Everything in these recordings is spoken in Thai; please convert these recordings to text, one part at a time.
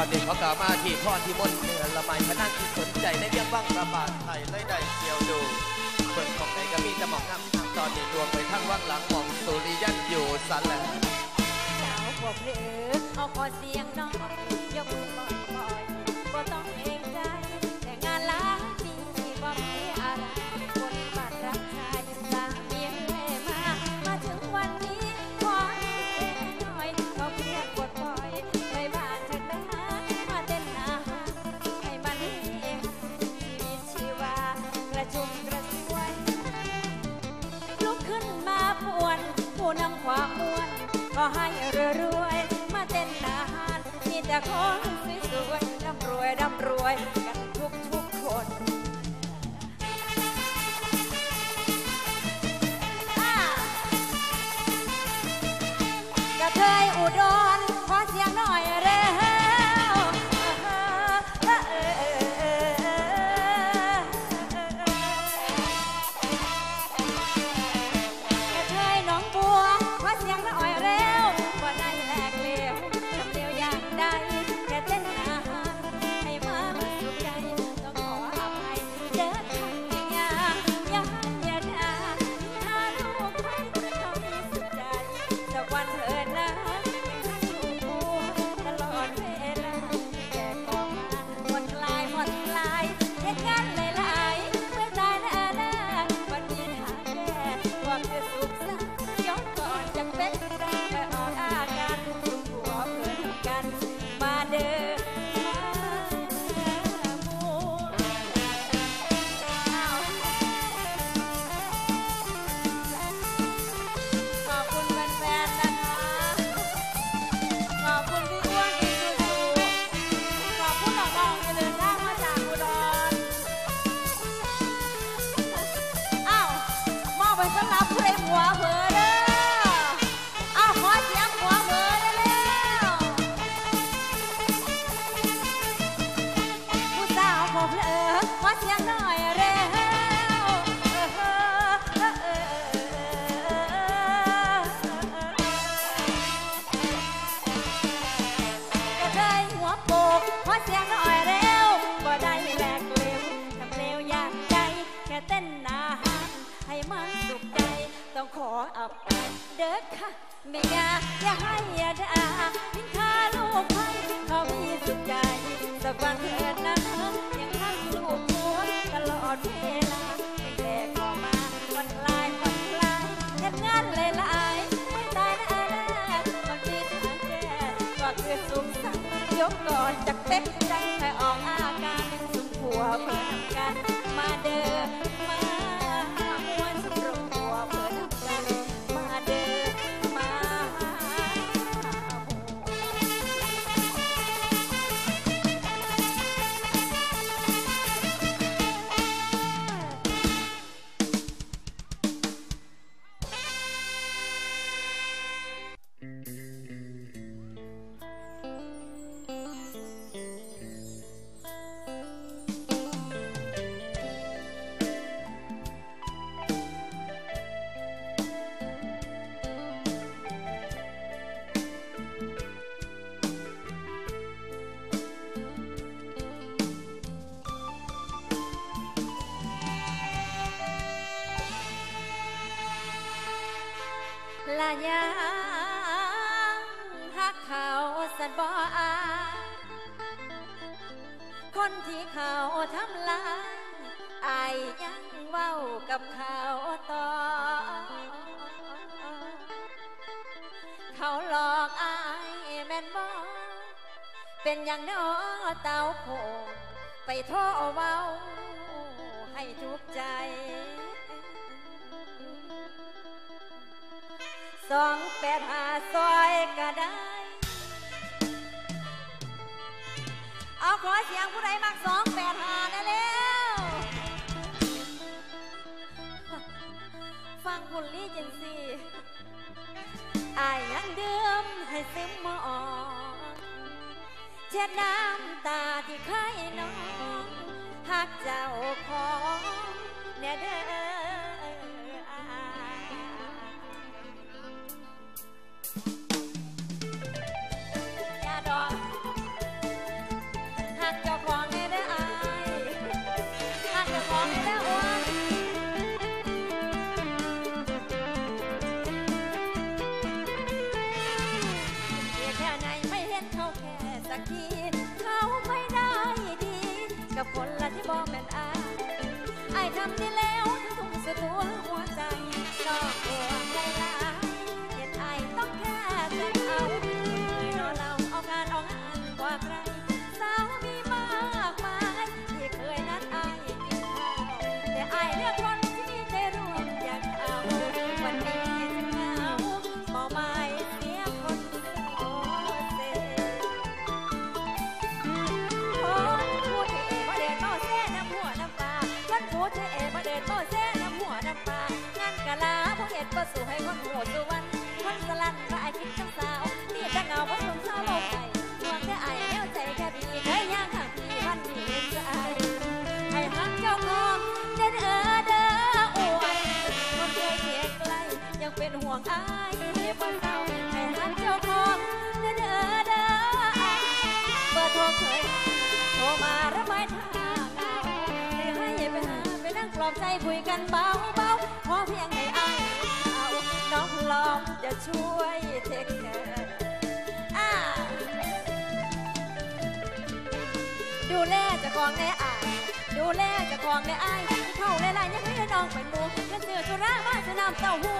ตอนนี้เขาสามาที่พ่อที่มนเหนือละไมพนักที่สนใจด้เรียอว่างระบาดไทยเลยได้เดียวดูเปิดของไหนก็มีแต่หมองน้ำตอนนี้ดวงไปทั้งว่างหลังหมองสุริยันอยู่สันแหละสาวบอกเลยเอาขอเสียงน้องยกมือบอก ดังความม่วน ก็ให้รวยๆมาเต้นอาหารมีแต่คนสวยๆร่ำรวยร่ำรวย นบ่เป็นอย่างน้อเต่าโผไปท่อเว้าให้ทุกใจ สองแปดหาซอยก็ได้ เอาขอเสียงผู้ใดมากสองแปดหานะแล้วฟังคุณลี่จังสิอายยังเดิมให้ซึมมอ ช็ดน้ำตาที่เคยน้องหักเจ้าของ Candyland. ห่วงอายให้บ่เศร้าให้ฮักเจ้าของเดินเออเด้อเบอร์โทรเคยโทรมาระบายทางเอาให้ให้ไปหาไปนั่งปลอบใจคุยกันเบาเบาพอเพียงให้อายเอาน้องลองจะช่วยเทคแคร์อ่าดูแลเจะของแน่ แลจะของแน่อายเข้าหลายยังให้น้องเป็นหมูเงินเสือสุรามาจะนำเต้าหู้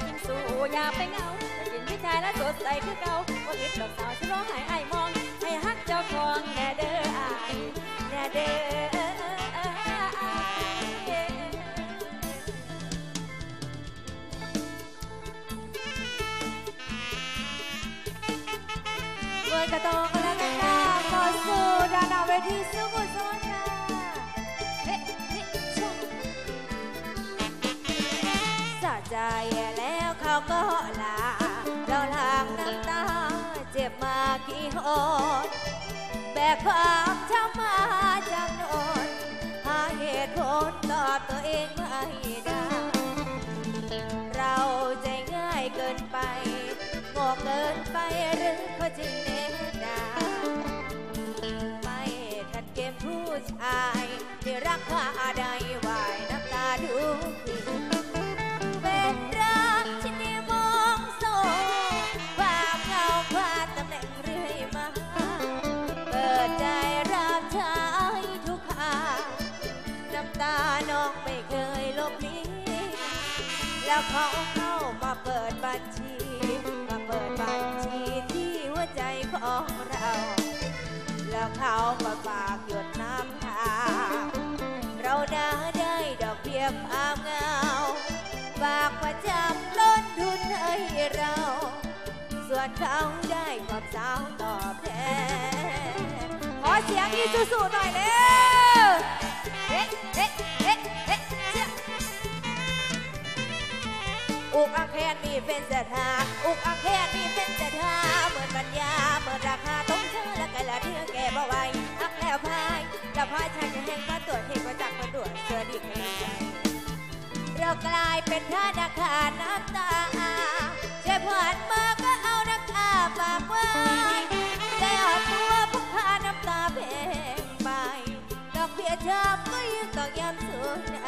กินสู่อย่าไปเงาแต่กินพี่ชายและสดใสคือเก่าว่าคิดดอกสาวฉันร้องไห้ไอ้ายมอง ให้ฮักเจ้าของแน่เด้ออายแน่เด้ออเมื่อกระตองกันแล้วกันค่ะต่อสู้ดานหน้าเวทีสู้ ก็ลาเราลางน้ำตาเจ็บมากี่หนแบกความช้ำมาจำนนหาเหตุผลตอบตัวเองไม่ได้เราใจง่ายเกินไปโง่เกินไปหรือเขาจึงเน้นดาไม่ทันเกมผู้ชายที่รักข้าใดวายน้ำตาดูเป็น ส่วนเขาได้ความสาวตอบแทนขอเสียงอีซูซูหน่อยเร็วเฮ้เฮ้เฮ้เฮ้เชี่ยอุกอังแคนมีเป็นเสถาอุกอังแคนมีเป็นเสถาเหมือนปัญญาเหมือนราคาต้องเชื่อและกันละเทือแก่บ่ไหวอักแล้วพายแล้วพายชายจะแห่งมาตรวจเหตุประจักษ์มาตรวจเสือดิบกันใจเรากลายเป็นธนาคารน้ำตาเจ็บผ่านมาก็เอา น้ำตาฝากไว้แต่อดตัวพุกพาน้ำตาเพงไปดอกเบี้ยชามก็ยังต้องย้ำสูญใจ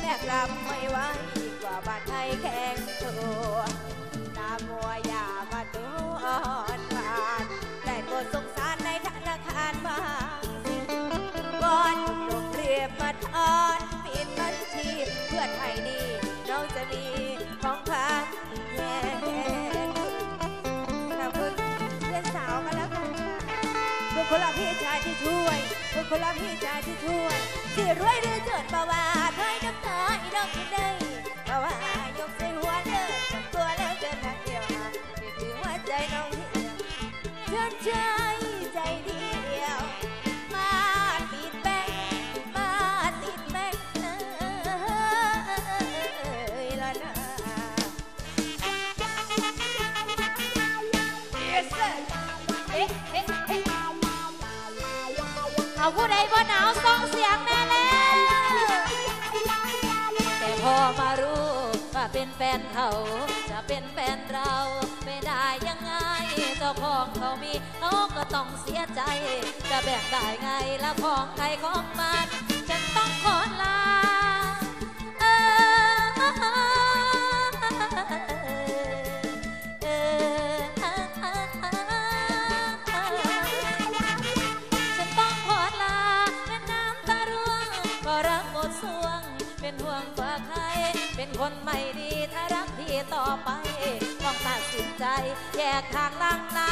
แม่กลับไม่ไหว คนละพี่ชายที่ช่วยสิรวยหรือจนบ่าวาถอยน้ำตาอีดอกได้ อมารู้ว่าเป็นแฟนเขา จะเป็นแฟนเราไม่ได้ยังไง เจ้าของเขามีเขาก็ต้องเสียใจ จะแบ่งได้ไงละของใครของมัน ฉันต้องขอลา ไม่ดีถ้ารักพี่ต่อไป ต้องตัดสินใจแยกทางลังนา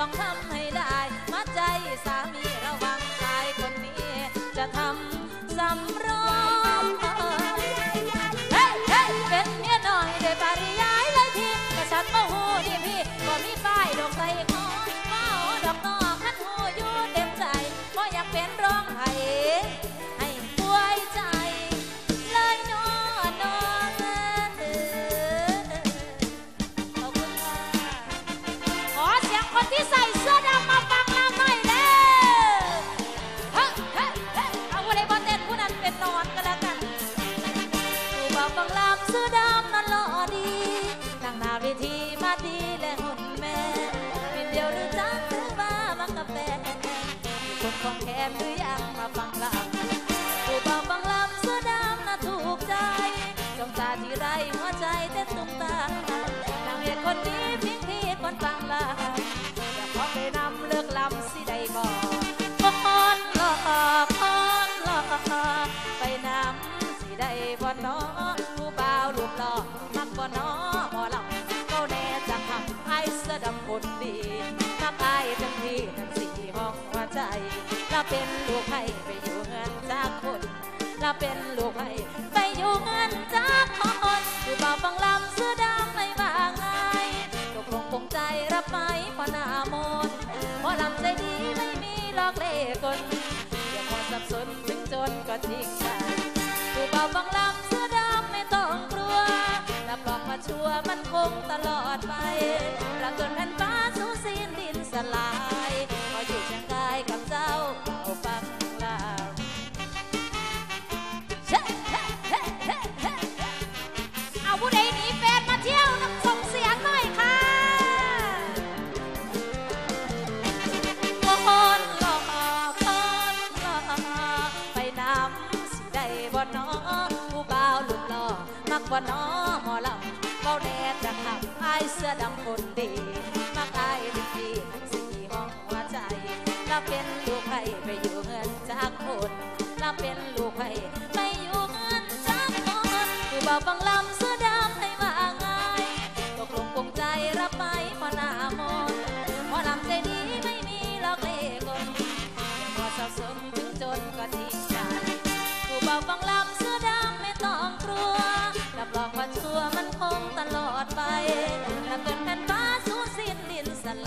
ต้องทำให้ นของแขนหรือยังมาฟังลำผู้บ่าวฟังลำเสื้อดำน่ะถูกใจจ้องตาที่ไรหัวใจเต้นตุ้มตามนางเอกคนนี้พิงพี่คนฟังลำอยากขอไปนำเลือกลำสิได้บ่คนหลอกคนหลอกไปนำสิได้บ่น้อผู้บ่าวรูปหล่อมักบ่น้อหมอลำก็แน่จะทำให้เสื้อดำคนดีมักอายทั้งที่ทั้งสี่ห้องหัวใจ แล้วเป็นลูกให้ไปอยู่เงินจากคนแล้วเป็นลูกให้ไปอยู่เงินจากคนผู้บ่าฟังลำเสื้อดำไม่ว่าไงตกลงปงใจรับไหมพอหน้ามนพอลำใจดีไม่มีหลอกเล่กลอย่าพอสับสนถึงจนก็ทิ้งได้ผู้เบาฟังลำเสื้อดำไม่ต้องกลัวรับรองว่าชัวร์มันคงตลอดไปประจนแผ่นฟ้าสู้สิ้นดินสลายพออยู่เชียงรายกับเจ้า มั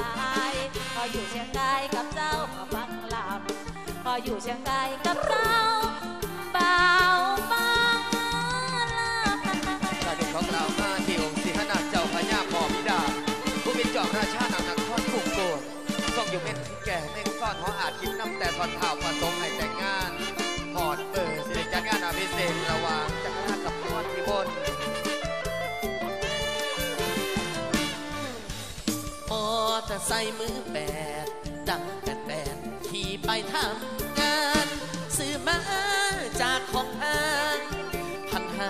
ลายพออยู่เชียงรายกับเจ้าก็ฟังลำพออยู่เชียงรายกับเจ้าบ่าวฟังลำชาติของเรามาที่องค์สิหนาเจ้าพญาปอมิดา ผู้เป็นจอมราชาหนังนักทอดกรุงโกดทรงอยู่เม่นที่แก่เม่นซ่อนหัวอาจคิดนำแต่ทอนเท้าประสงค์ให้แต่งงานหอดเปิดสิจัดงานอภิเษกระว่า อเตอร์ไซค์มือแปดดังแปดแปดขี่ไปทำงานซื้อมาจากของห้างพันห้า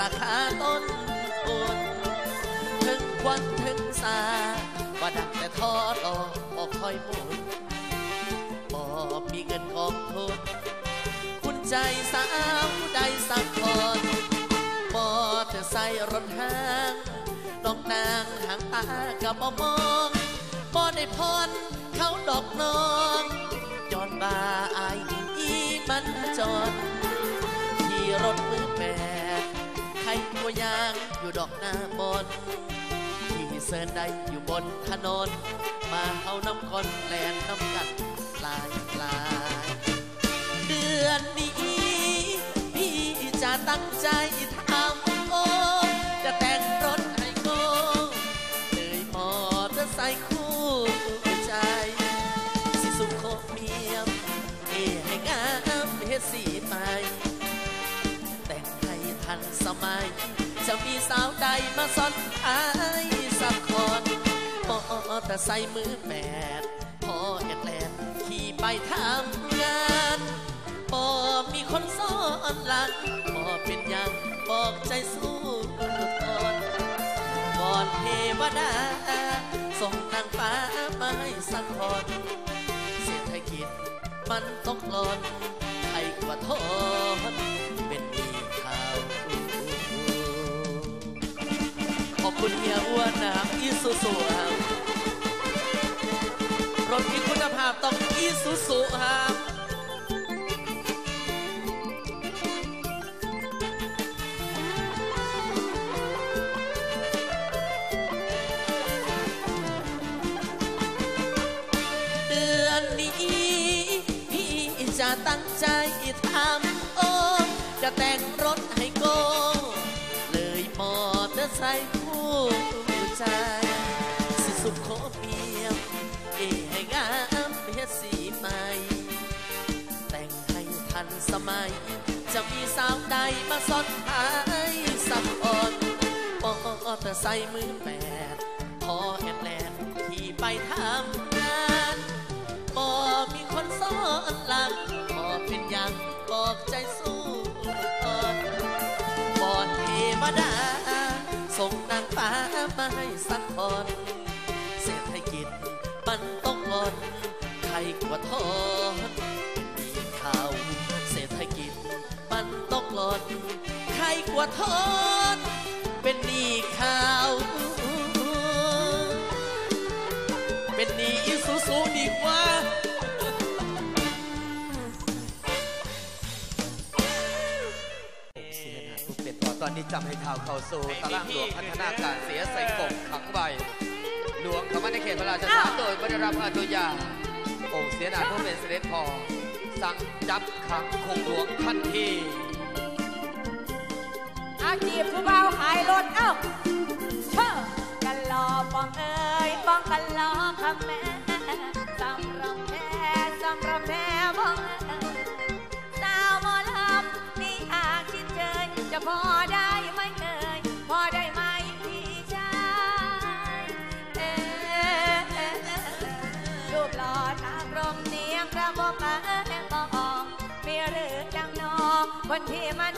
ราคาต้นทุนถึงควันถึงสาว่าดังแต่ทอดออกออกคอยหมุนบอมีเงินกองทุนคุณใจสาวใดสักคนมอเตอร์ไซค์รถห้างน้องนางหางตากับบ่มอง ได้พรเขาดอกนองย้อนบาอายอีมันจนขี่รถมือแปดใครตัวยางอยู่ดอกหน้าบนขี่เสินใดอยู่บนถนน มาเฮาน้ำคนแลนน้ำกันลายลายเดือนนี้พี่จะตั้งใจทำ สมัย จะมีสาวใดมาสอนไอ้สักคนมอเตอร์ไซค์มือแปดพอแอดแลนขี่ไปทำงานพอมีคนซ้อนหลังพอเป็นยังบอกใจสู้ทนก่อนเทวดา ส่งนางฟ้ามาให้สักคนเศรษฐกิจมันตกหล่น ซูซูครับรถมีคุณภาพต้องอีซูซูครับเดือนนี้พี่จะตั้งใจทำโอ้จะแต่ง ทันสมัย จะมีสาวใดมาสอนให้สักคนมอเตอร์ไซค์มือแปดพอแอนแลนขี่ไปทำงานบอมีคนซ้อนหลังบอเป็นยังบอกใจสู้ก่อนบอเทวดาส่งนางฟ้ามาให้สักคน ใครกว่าทนเป็นหนี้ขาว เป็นหนี้อีสูสูดีกว่าเสียนาผู้เป็นพอตอนนี้จำให้เท้าเข้าสู่ตารางหลวงพัฒนาการเสียใส่กบขังไวหลวงเข้ามาในเขตพระราชทานโดยบริรับอนุญาตองค์เสียนาผู้เป็นเสด็จพอสั่งจับขังคงหลวงทันที จีบผู้เบาขายรถเอ้าเชื่อกันรอปองเอ้ยปองกันรอคำแม่สำรองแท้สำรองแท้บองเอ้ยสาวมอลำนี่อาคิดเชยจะพอได้ไหมเอ่ยพอได้ไหมพี่ชายเอ๊ะเอ๊ะเอ๊ะรูปหล่อตากลมเนียงกระบอกมาแห่งบอกมีหรือจังนองคนที่มัน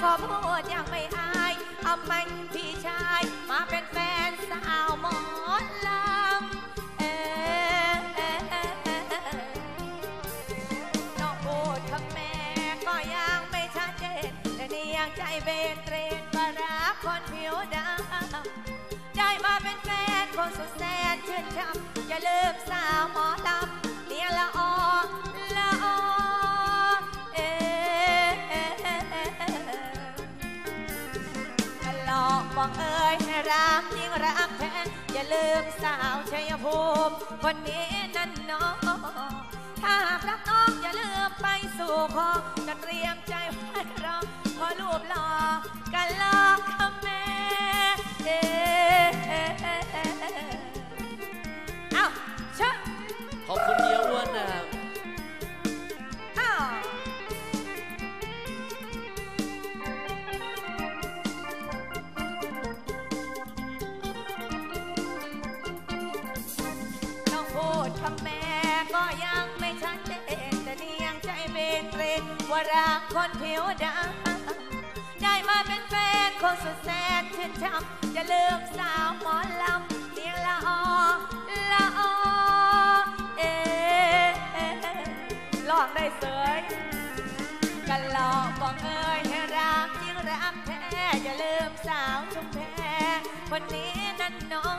ขอพูดยังไม่อายเอาไหมพี่ชายมาเป็นแฟนสาวหมอน หลอกบอกเอ่ยให้รักยิ่งรักแท้อย่าลืมสาวชัยภูมิคนนี้นั่นน้องถ้าหากรักน้องอย่าลืมไปสู่ขอจะเตรียมใจไว้รอพอรูปหล่อ รักคนผิวดำได้มาเป็นแฟนคนสุดแสนชื่นชมอย่าลืมสาวหมอลำเสียงละออละออเอ๊ะเออลองได้เสยกันหลอกบอกเอ่ยให้รักยิ่งรักแท้อย่าลืมสาวชุมแพคนนี้นั่นน้อง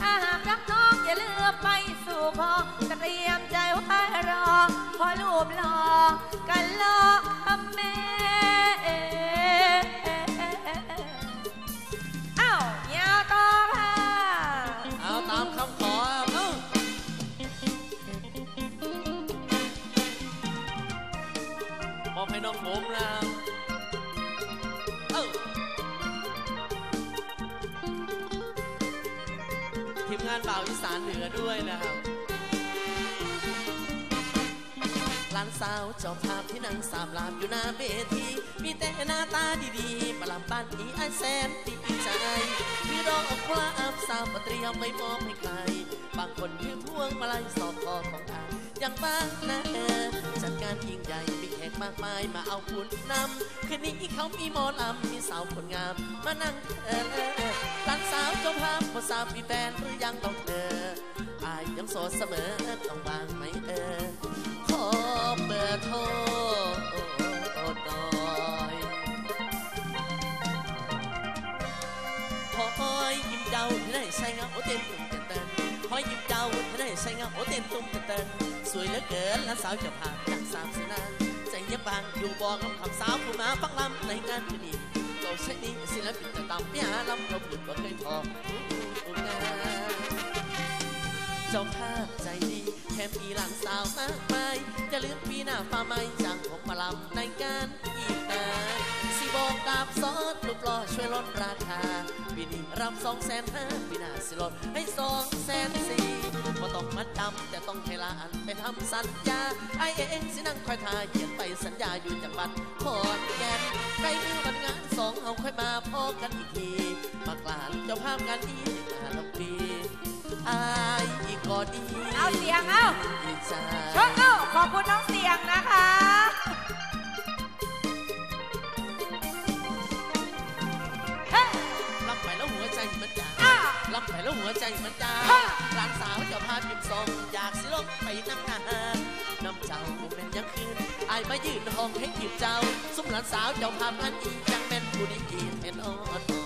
ถ้าหากรักน้องอย่าลืมไปสู่พอ รอ พอรูปหลอกันลอกทำแม่เอ้าเยาวต่อค่ะเอาตามคำขอมองให้น้องผมนะเอ้าทีมงานเบ่าวอีสานเหนือด้วยนะครับ ลานสาวเจ้าภาพที่นั่งสามลามอยู่หน้าเวที มีแต่หน้าตาดีๆมาลำบ้านอีไอายแสนดีใจพี่รองเอากราบสาวมาเตรียมไว้มอบให้ใคร บางคนถือพวงมาลัยสอบคอของอายอย่างบ้างนะจัดการยิ่งใหญ่มีแขกมากมายมาเอาบุญนำคืนนี้เขามีหมอลำมีสาวคนงาม มานั่งเออเออเออหลานสาวเจ้าภาพบ่ทราบมีแฟนหรือยังต้องเอออายยังโสดเสมอต้องวางไหมเออ ตุ้มเต้นสวยเหลือเกินและสาวจะผ่านจากสามสนานใจเย็บบางอยู่บอกกับคำสาวผู้มาฟังลำในงานคืนนี้เราใช้นี้ศิลปินจะตามไปหาลำเราบุญว่เคยพออู้งานเจ้าภาพใจดีแถมมีหลานสาวมากมายจะลืมปีหน้าฟ้าไม้จ้างผมมาลำในงานอีกนะสิบอกดาบซอสลูกล่อช่วยลดราคาปีนี้รับสองแสนห้าปีหน้าสิลดให้สองแสน สี่ก็ต้องมัดจำแต่ต้องให้หลานไปทำสัญญา ไอเองสินั่งคอยทาเขียนไปสัญญาอยู่จังหวัดขอนแก่นใกล้มือวันงานสองเอาค่อยมาพอกันอีกทีมากลานเจ้าภาพงานอีกงานลำปีอายก็ดีเอาเสียงเอาใจชกเอาขอบคุณน้องเสียงนะคะ แล้วหัวใจมันจางฮ่าหลานสาวเจ้าพาพิมพ์ทรงอยากสิลงไปนั่งนานน้ำเจ้าเป็นยังคืนอายมายืนห้องให้หยิบเจ้า สุมหลานสาวเจ้าพาพันอีจังเป็นผู้ดีเห็นอ่อนอ่อน